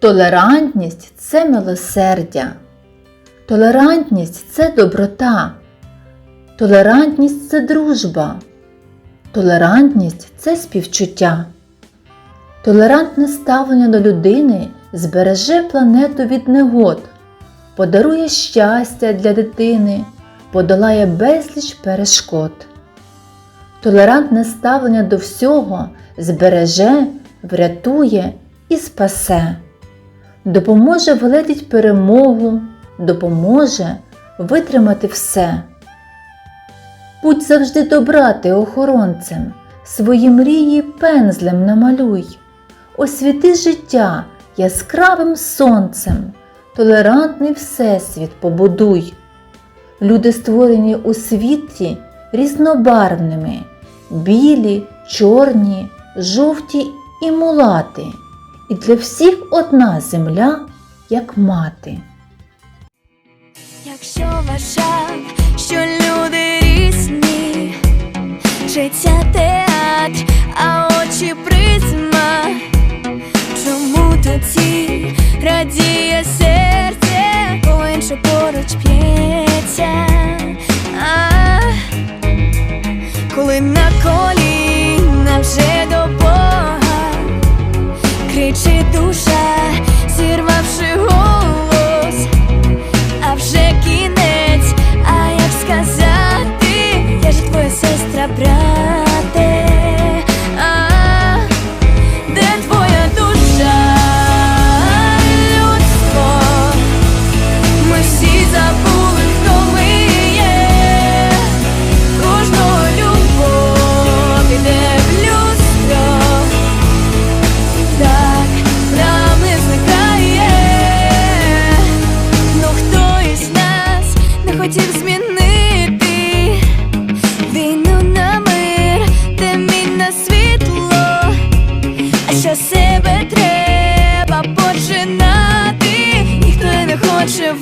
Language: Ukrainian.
Толерантність це милосердя. Толерантність це доброта. Толерантність це дружба. Толерантність це співчуття. Толерантне ставлення до людини збереже планету від негод, подарує щастя для дитини, подолає безліч перешкод. Толерантне ставлення до всього збереже, врятує і спасе, допоможе влетіть перемогу, допоможе витримати все. Будь завжди добра ти охоронцем, свої мрії пензлем намалюй, освіти життя яскравим сонцем, толерантний всесвіт побудуй. Люди створені у світі різнобарвними, білі, чорні, жовті і мулати, і для всіх одна земля, як мати. Якщо вважав, що люди різні, життя театр, а очі призма, чому тоді радіє серце, бо інше поруч п'ється, коли на колі. чи душа. що себе треба починати, ніхто не хоче.